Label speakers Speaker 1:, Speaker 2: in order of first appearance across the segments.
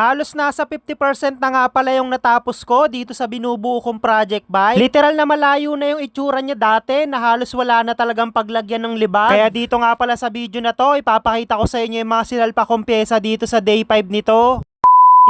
Speaker 1: Halos nasa 50% na nga pala yung natapos ko dito sa binubuo kong project bike. Literal na malayo na yung itsura niya dati na halos wala na talagang paglagyan ng libag. Kaya dito nga pala sa video na to, ipapakita ko sa inyo yung mga sinalpa kong pyesa dito sa day 5 nito.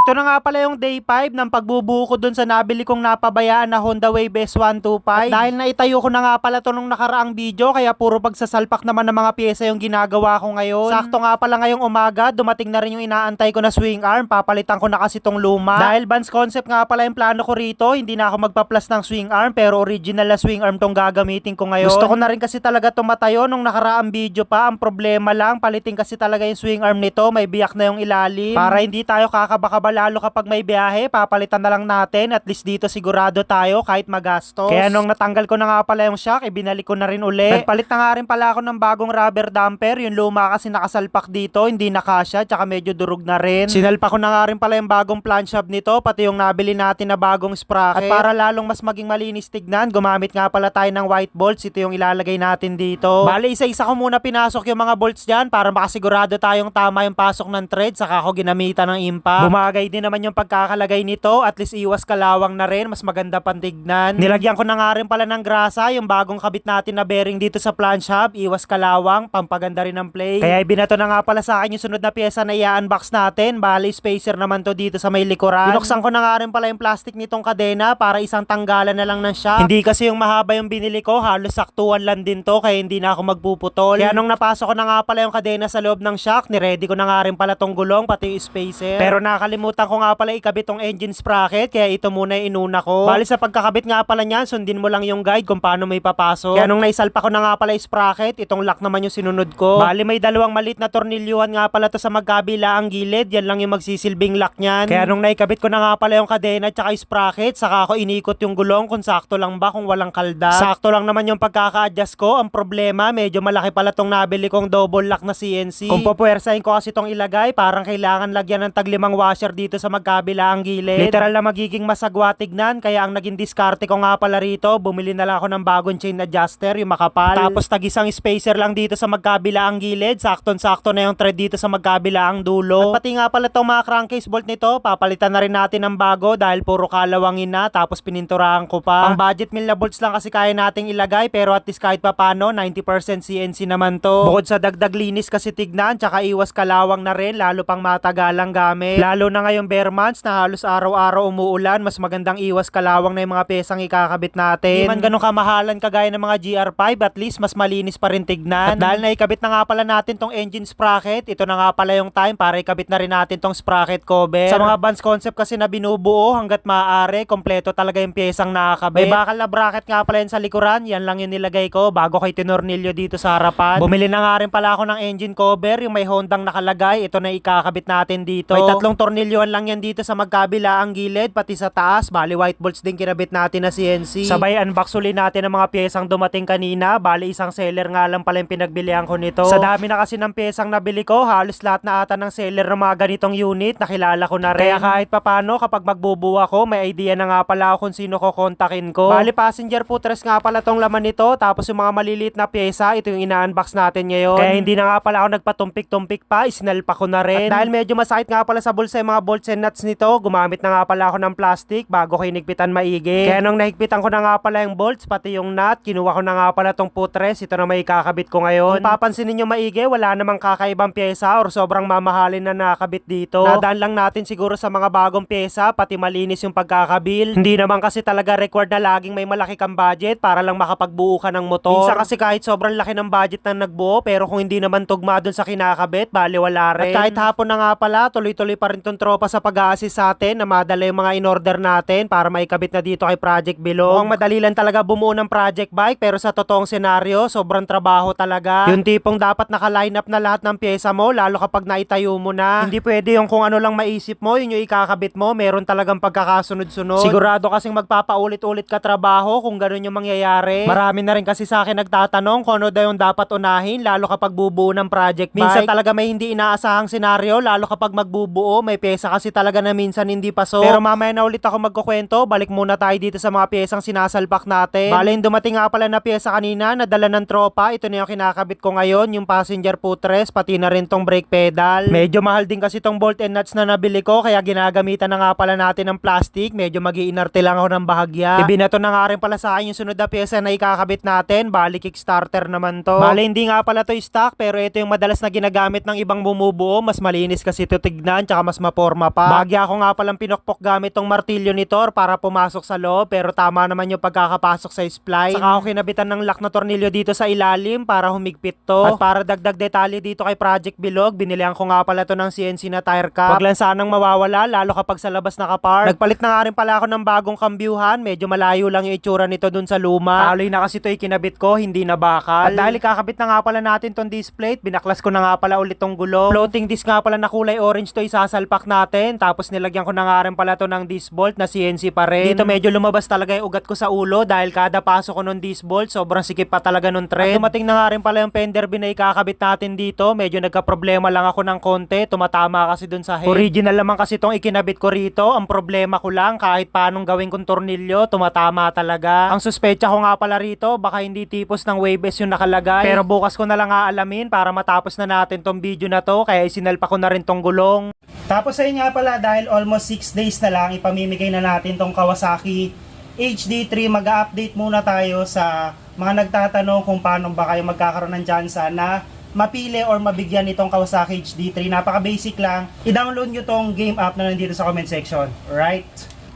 Speaker 1: Ito na nga pala yung day 5 ng pagbubuo ko dun sa nabili kong napabayaan na Honda Wave S125. At dahil naitayo ko na nga pala to nung nakaraang video, kaya puro pagsasalpak naman ng mga pyesa yung ginagawa ko ngayon. Sakto nga pala ngayong umaga, dumating na rin yung inaantay ko na swing arm. Papalitan ko na kasi tong luma. Dahil Vans concept nga pala yung plano ko rito, hindi na ako magpa-plus ng swing arm, pero original na swing arm tong gagamitin ko ngayon. Gusto ko na rin kasi talaga tumatayo nung nakaraang video pa. Ang problema lang, palitin kasi talaga yung swing arm nito, may biyak na yung ilalim. Para hindi tayo kakabakaba lalo kapag may biyahe, papalitan na lang natin. At least dito sigurado tayo kahit magastos. Kaya nung natanggal ko na nga pala yung shock, ibinalik ko na rin uli. Nagpalit na nga rin pala ako ng bagong rubber damper. Yung luma kasi nakasalpak dito, hindi nakasya, tsaka medyo durog na rin. Sinalpa ko na nga rin pala yung bagong plant shop nito, pati yung nabili natin na bagong sprocket. At para lalong mas maging malinis tignan, gumamit nga pala tayo ng white bolts. Ito yung ilalagay natin dito. Bale, isa-isa ko muna pinasok yung mga bolts dyan para makasigurado tayong tama yung pasok ng thread, saka ako ginamitan ng impact. Bumagay din naman yung pagkakalagay nito, at least iwas kalawang na rin, mas maganda pantignan. Nilagyan ko na nga rin pala ng grasa, yung bagong kabit natin na bearing dito sa plant shop, iwas kalawang, pampaganda rin ng play. Kaya ibinato na nga pala sa akin yung sunod na pyesa na i-unbox natin, bali spacer naman to dito sa may likuran. Binuksan ko na nga rin pala yung plastic nitong kadena para isang tanggalan na lang ng shock. Hindi kasi yung mahaba yung binili ko, halos saktuan lang din to, kaya hindi na ako magpuputol. Kaya nung napasok ko na nga pala yung kadena sa loob ng shock, niready ko na nga rin pala tong gulong, pati yung spacer. Pero nakalimutan ko nga pala ikabit tong engine sprocket, kaya ito muna yung inuna ko. Bali sa pagkakabit nga pala niyan, sundin mo lang yung guide kung paano may papasok. Kaya nung naisalpa ko na nga pala yung sprocket, itong lock naman yung sinunod ko. Bali may dalawang malit na tornilyuhan nga pala to sa magkabila ang gilid, yan lang yung magsisilbing lock niyan. Kaya nung naikabit ko na nga pala yung kadena at saka yung sprocket, saka ako inikot yung gulong kung sakto lang ba kung walang kalda. Sakto lang naman yung pagkaka-adjust ko. Ang problema, medyo malaki pala tong nabili kong double lock na CNC. Kung pupuwersahin ko kasi tong ilagay, parang kailangan lagyan ng taglimang washer dito sa magkabila ang gilid. Literal na magiging masagwa tignan, kaya ang naging diskarte ko nga pala rito, bumili na lang ako ng bagong chain adjuster, yung makapal. Tapos tagisang spacer lang dito sa magkabila ang gilid, sakton-sakto na yung thread dito sa magkabila ang dulo. At pati nga pala tong mga crankcase bolt nito, papalitan na rin natin ng bago dahil puro kalawangin na, tapos pininturahan ko pa. Ang budget mill na bolts lang kasi kaya nating ilagay, pero at least kahit pa paano, 90% CNC naman to. Bukod sa dagdag linis kasi tignan, tsaka iwas kalawang na rin, lalo pang matagalang gamit. Lalo na ngayong bare months na halos araw-araw umuulan, mas magandang iwas kalawang na yung mga pesang ikakabit natin. Di man ganun kamahalan kagaya ng mga GR5, at least mas malinis pa rin tignan. At dahil naikabit na nga pala natin tong engine sprocket, ito na nga pala yung time para ikabit na rin natin tong sprocket cover. Sa mga Vans concept kasi na binubuo hanggat maaari, kompleto talaga yung pyesang nakakabit. May bakal na bracket nga pala yun sa likuran, yan lang yung nilagay ko bago kay tinornilyo dito sa harapan. Bumili na nga rin pala ako ng engine cover, yung may Hondang nakalagay, ito na ikakabit natin dito. May tatlong tornilyoan lang yan dito sa magkabila ang gilid, pati sa taas, bali white bolts din kinabit natin na CNC. Sabay unbox uli natin ang mga pyesang dumating kanina, bali isang seller nga lang pala yung pinagbilihan ko nito. Sa dami na kasi ng pyesang nabili ko, halos lahat na ata ng seller ng mga ganitong unit, nakilala ko na rin. Kaya kahit papano, kapag magbubuo ako, may idea na nga pala ako kung sino ko kontakin ko. Bali passenger footrest nga pala tong laman nito, tapos yung mga maliliit na pyesa, ito yung ina-unbox natin ngayon. Kaya hindi na nga pala ako nagpatumpik-tumpik pa, isinalpa ko na rin. At dahil medyo masakit nga pala sa bulsa yung mga bolts and nuts nito, gumamit na nga pala ako ng plastic bago ko hinigpitan maigi. Kaya nung nahigpitan ko na nga pala yung bolts, pati yung nut, kinuha ko na nga pala tong footrest, ito na may kakabit ko ngayon. Kung papansinin nyo maigi, wala namang kakaibang pyesa or sobrang mamahalin na nakabit dito. Nadaan lang natin siguro sa mga bagong pyesa, pati malinis yung pagkakabil. Hindi naman kasi talaga required na laging may malaki kang budget para lang makapagbuo ka ng motor. Minsan kasi kahit sobrang laki ng budget na nagbuo, pero kung hindi naman tugma dun sa kinakabit, bali wala rin. At kahit hapon na nga pala, tuloy-tuloy pa rin tong tropa sa pag-a-assist sa atin na madala yung mga in-order natin para maikabit na dito kay Project Bilog. Mukhang madali lang talaga bumuo ng project bike pero sa totoong senaryo, sobrang trabaho talaga. Yung tipong dapat naka-line up na lahat ng pyesa mo, lalo kapag naitayo mo na. Hindi pwede yung kung ano lang maisip mo, yun yung ikakabit mo, meron talagang pagkakasunod-sunod. Sigurado kasing magpapaulit-ulit ka trabaho kung ganun yung mangyayari. Marami na rin kasi sa akin nagtatanong kung ano daw yung dapat unahin, lalo kapag bubuo ng project bike. Minsan talaga may hindi inaasahang senaryo, lalo kapag magbubuo, may pyesa
Speaker 2: pyesa kasi talaga na minsan hindi paso. Pero mamaya na ulit ako magkukwento, balik muna tayo dito sa mga pyesang sinasalpak natin. Bale, dumating nga pala na pyesa kanina, nadala ng tropa, ito na yung kinakabit ko ngayon, yung passenger footrest, pati na rin tong brake pedal. Medyo mahal din kasi tong bolt and nuts na nabili ko, kaya ginagamitan na nga pala natin ng plastic, medyo magiinarte lang ako ng bahagya. Ibinato na nga rin pala sa akin yung sunod na pyesa na ikakabit natin, bali kickstarter naman to. Bale, hindi nga pala to stock, pero ito yung madalas na ginagamit ng ibang bumubuo, mas malinis kasi ito tignan, tsaka mas maporma pa. Bagya ako nga palang pinokpok gamit tong martilyo ni Thor para pumasok sa loob, pero tama naman yung pagkakapasok sa spline. Saka ako kinabitan ng lock na tornilyo dito sa ilalim para humigpit to. At para dagdag detalye dito kay Project Bilog, binilihan ko nga pala to ng CNC na tire cap. Wag lang sanang mawawala, lalo kapag sa labas nakapark. Nagpalit na nga rin pala ako ng bagong kambyuhan, medyo malayo lang yung itsura nito dun sa luma. Taloy na kasi to ikinabit ko, hindi na bakal. At dahil kakabit na nga pala natin tong disc plate, binaklas ko na nga pala ulit tong gulong. Floating disc nga pala na kulay orange to isasalpak natin, tapos nilagyan ko na nga rin pala to ng disc bolt na CNC pa rin. Dito medyo lumabas talaga yung ugat ko sa ulo dahil kada pasok ko ng disc bolt, sobrang sikip pa talaga nung thread. At dumating na nga rin pala yung fender bin na ikakabit natin dito, medyo nagka-problema lang ako ng konti, tumatama kasi dun sa head. Original naman kasi tong ikinabit ko rito, ang problema ko lang kahit paanong gawin kong tornilyo, tumatama talaga. Ang suspecha ko nga pala rito, baka hindi tipos ng waves yung nakalagay. Pero bukas ko na lang aalamin para matapos na natin tong video na to, kaya isinalpa ko na rin tong gulong. Tapos ayun nga pala, dahil almost 6 days na lang, ipamimigay na natin tong Kawasaki HD3. Mag-update muna tayo sa mga nagtatanong kung paano ba kayo magkakaroon ng chance na mapili or mabigyan nitong Kawasaki HD3. Napaka-basic lang. I-download nyo tong game app na nandito sa comment section. Right?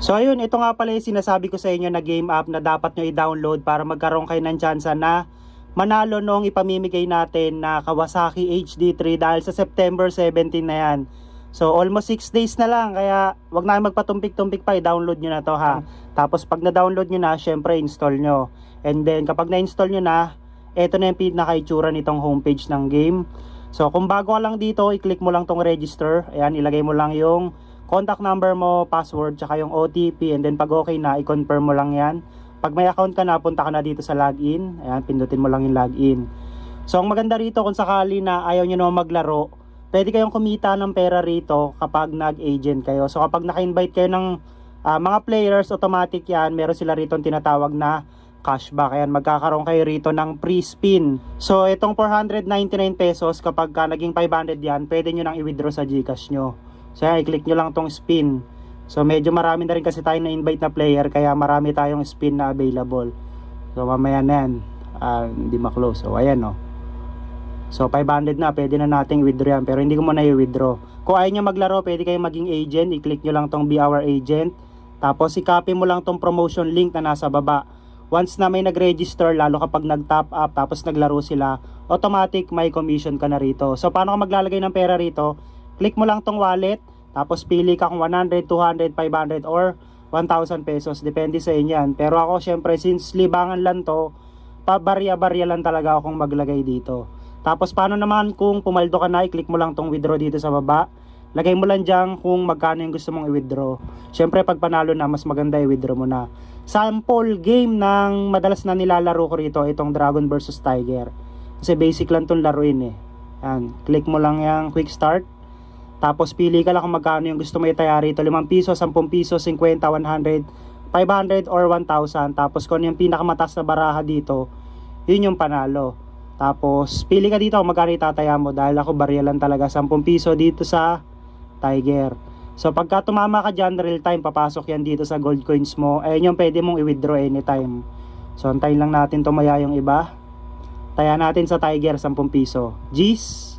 Speaker 2: So ayun, ito nga pala yung sinasabi ko sa inyo na game app na dapat nyo i-download para magkaroon kayo ng chance na manalo nung ipamimigay natin na Kawasaki HD3 dahil sa September 17 na yan. So almost 6 days na lang kaya wag na magpatumpik-tumpik pa i-download nyo na to ha. Tapos pag na-download nyo na, syempre install nyo. And then kapag na-install nyo na, eto na yung pinaka-itsura nitong homepage ng game. So kung bago ka lang dito, i-click mo lang tong register. Ayan, ilagay mo lang yung contact number mo, password, tsaka yung OTP. And then pag okay na, i-confirm mo lang yan. Pag may account ka na, punta ka na dito sa login. Ayan, pindutin mo lang yung login. So ang maganda rito kung sakali na ayaw nyo naman maglaro, pwede kayong kumita ng pera rito kapag nag-agent kayo. So kapag naka-invite kayo ng ah, mga players, automatic yan, meron sila rito tinatawag na cashback. Ayan, magkakaroon kayo rito ng free spin. So itong 499 pesos, kapag ka naging 500 yan, pwede nyo nang i-withdraw sa Gcash nyo. So ayan, i-click nyo lang tong spin. So medyo marami na rin kasi tayo na-invite na player, kaya marami tayong spin na available. So mamaya na yan, Ah, hindi ma-close. So ayan o. So 500 na, pwede na nating withdraw yan. Pero hindi ko muna i-withdraw. Kung ayaw nyo maglaro, pwede kayong maging agent. I-click nyo lang tong Be Our Agent. Tapos i-copy mo lang tong promotion link na nasa baba. Once na may nag-register, lalo kapag nag-top up, tapos naglaro sila, automatic may commission ka na rito. So paano ka maglalagay ng pera rito? Click mo lang tong wallet, tapos pili ka kung 100, 200, 500, or 1,000 pesos. Depende sa inyo yan. Pero ako syempre, since libangan lang to, pabarya-barya lang talaga akong maglagay dito. Tapos paano naman kung pumaldo ka na, i-click mo lang tong withdraw dito sa baba. Lagay mo lang dyan kung magkano yung gusto mong i-withdraw. Siyempre pag panalo na, mas maganda i-withdraw mo na. Sample game ng madalas na nilalaro ko rito, itong Dragon versus Tiger. Kasi basic lang tong laruin eh. Yan, click mo lang yung quick start. Tapos pili ka lang kung magkano yung gusto mo itaya rito. 5 piso, 10 piso, 50, 100, 500 or 1,000. Tapos kung ano yung pinakamataas na baraha dito, yun yung panalo. Tapos, pili ka dito kung magkano itataya mo dahil ako barya lang talaga 10 piso dito sa Tiger. So, pagka tumama ka dyan, real time, papasok yan dito sa gold coins mo. Ayun yung pwede mong i-withdraw anytime. So, antayin lang natin tumaya yung iba. Taya natin sa Tiger, 10 piso. G's,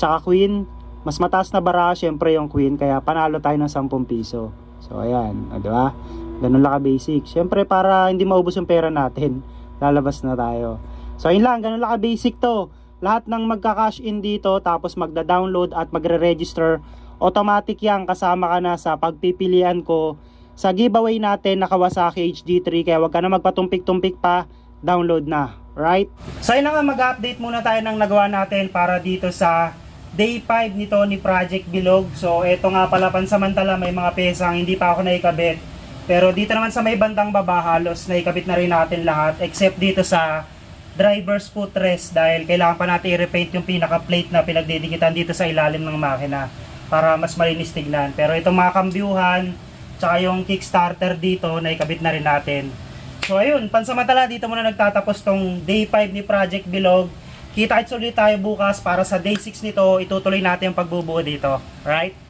Speaker 2: tsaka Queen. Mas mataas na bara, syempre yung Queen, kaya panalo tayo ng 10 piso. So, ayan. O, di ba? Ganun lang ka-basic. Syempre, para hindi maubos yung pera natin, lalabas na tayo. So yun lang, ganun lang ka-basic to. Lahat ng magka-cash in dito tapos magda-download at magre-register, automatic yan kasama ka na sa pagpipilian ko sa giveaway natin na Kawasaki HD3 kaya wag ka na magpatumpik-tumpik pa, download na, right? So yun na nga, mag-update muna tayo ng nagawa natin para dito sa day 5 nito ni Project Bilog. So eto nga pala pansamantala may mga pesang hindi pa ako naikabit. Pero dito naman sa may bandang baba halos naikabit na rin natin lahat except dito sa driver's footrest dahil kailangan pa natin i-repaint yung pinaka-plate na pinagdidikitan dito sa ilalim ng makina. para mas malinis tignan. Pero itong mga kambyuhan, tsaka yung kickstarter dito, naikabit na rin natin. So ayun, pansamantala dito muna nagtatapos tong day 5 ni Project Bilog. Kita-kits ulit tayo bukas para sa day 6 nito, itutuloy natin yung pagbubuo dito. Right?